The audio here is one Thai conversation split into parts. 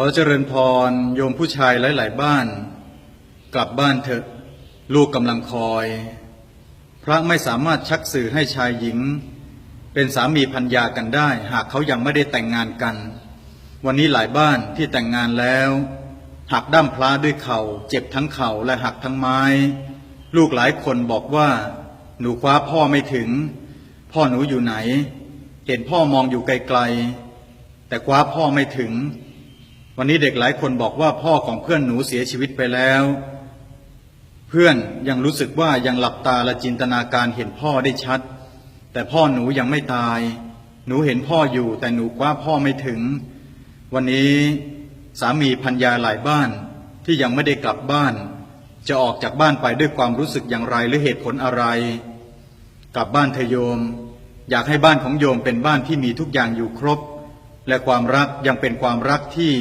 ขอเจริญพรโยมผู้ชายหลาย ๆ บ้าน กลับบ้านเถอะ ลูกกำลังคอย พระไม่สามารถชักสื่อให้ชายหญิง เป็นสามีพัญญากันได้ หากเขายังไม่ได้แต่งงานกัน วันนี้หลายบ้านที่แต่งงานแล้วหักด้ามพระด้วยเขา่า เจ็บทั้งเข่าและหักทั้งไม้ ลูกหลายคนบอกว่า หนูคว้าพ่อไม่ถึง พ่อหนูอยู่ไหน เห็นพ่อมองอยู่ไกลๆแต่คว้าพ่อไม่ถึง วันนี้เด็กหลายคนบอกว่าพ่อของเพื่อนหนูเสียชีวิตไปแล้ว เพื่อนยังรู้สึกว่ายังหลับตาและจินตนาการเห็นพ่อได้ชัด แต่พ่อหนูยังไม่ตาย หนูเห็นพ่ออยู่ แต่หนูว้าพ่อไม่ถึง วันนี้สามีพัญญาหลายบ้านที่ยังไม่ได้กลับบ้าน จะออกจากบ้านไปด้วยความรู้สึกอย่างไรหรือเหตุผลอะไร กลับบ้านเธอโยม อยากให้บ้านของโยมเป็นบ้านที่มีทุกอย่างอยู่ครบ และความรักยังเป็นความรักที่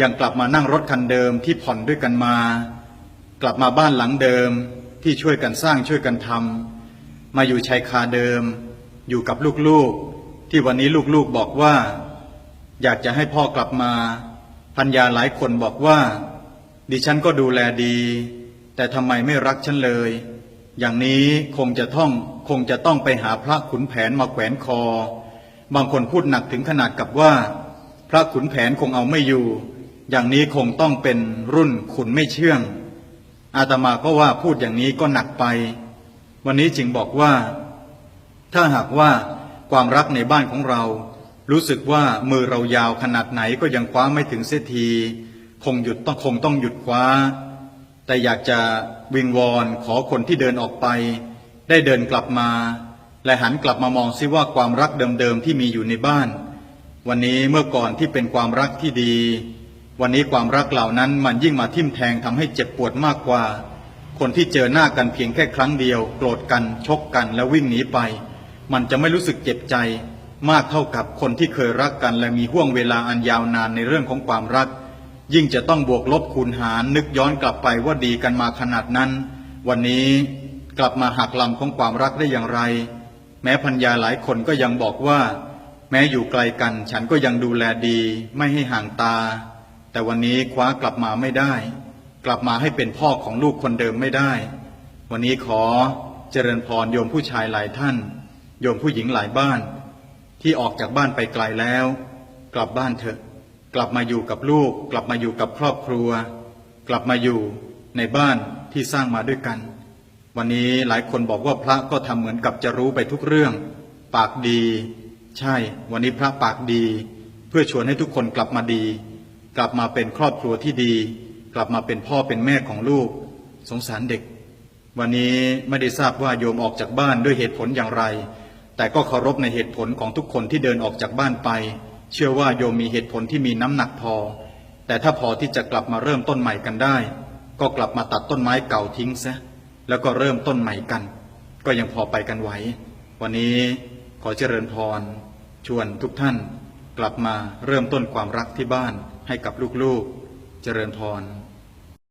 ยังกลับมานั่งรถคันเดิมที่ผ่อนด้วยกันมา กลับมาบ้านหลังเดิมที่ช่วยกันสร้างช่วยกันทำมาอยู่ชายคาเดิม อยู่กับลูกๆ ที่วันนี้ลูกๆบอกว่า อยากจะให้พ่อกลับมาพัญญาหลายคนบอกว่า ดิฉันก็ดูแลดี แต่ทำไมไม่รักฉันเลย อย่างนี้คงจะต้องคงจะต้องไปหาพระขุนแผนมาแขวนคอ บางคนพูดหนักถึงขนาดกับว่า พระขุนแผนคงเอาไม่อยู่ อย่างนี้คงต้องเป็นรุ่นขุนไม่เชื่อง อาตมาก็ว่าพูดอย่างนี้ก็หนักไป วันนี้จึงบอกว่า ถ้าหากว่าความรักในบ้านของเรา รู้สึกว่ามือเรายาวขนาดไหนก็ยังคว้าไม่ถึงเสียที คงหยุดต้องคงต้องหยุดคว้า แต่อยากจะวิงวอนขอคนที่เดินออกไป ได้เดินกลับมา และหันกลับมามองซิว่าความรักเดิมๆที่มีอยู่ในบ้าน วันนี้เมื่อก่อนที่เป็นความรักที่ดี วันนี้ความรักเหล่านั้นมันยิ่งมาทิ่มแทงทำให้เจ็บปวดมากกว่า คนที่เจอหน้ากันเพียงแค่ครั้งเดียว โกรธกันชกกันแล้ววิ่งหนีไป มันจะไม่รู้สึกเจ็บใจ มากเท่ากับคนที่เคยรักกันและมีห่วงเวลาอันยาวนานในเรื่องของความรัก ยิ่งจะต้องบวกลบคูณหารนึกย้อนกลับไปว่าดีกันมาขนาดนั้น วันนี้กลับมาหักลำของความรักได้อย่างไร แม้พัญญาหลายคนก็ยังบอกว่า แม้อยู่ไกลกันฉันก็ยังดูแลดี ไม่ให้ห่างตา แต่วันนี้คว้ากลับมาไม่ได้ กลับมาให้เป็นพ่อของลูกคนเดิมไม่ได้ วันนี้ขอเจริญพรโยมผู้ชายหลายท่าน โยมผู้หญิงหลายบ้าน ที่ออกจากบ้านไปไกลแล้ว กลับบ้านเถอะ กลับมาอยู่กับลูก กลับมาอยู่กับครอบครัว กลับมาอยู่ในบ้านที่สร้างมาด้วยกัน วันนี้หลายคนบอกว่าพระก็ทำเหมือนกับจะรู้ไปทุกเรื่อง ปากดี ใช่ วันนี้พระปากดี เพื่อชวนให้ทุกคนกลับมาดี กลับมาเป็นครอบครัวที่ดี กลับมาเป็นพ่อเป็นแม่ของลูก สงสารเด็ก วันนี้ไม่ได้ทราบว่าโยมออกจากบ้านด้วยเหตุผลอย่างไร แต่ก็เคารพในเหตุผลของทุกคนที่เดินออกจากบ้านไป เชื่อว่าโยมมีเหตุผลที่มีน้ำหนักพอ แต่ถ้าพอที่จะกลับมาเริ่มต้นใหม่กันได้ ก็กลับมาตัดต้นไม้เก่าทิ้งซะแล้วก็เริ่มต้นใหม่กัน ก็ยังพอไปกันไหววันนี้ขอเจริญพร ชวนทุกท่าน กลับมาเริ่มต้นความรักที่บ้าน ให้กับลูกๆ เจริญพร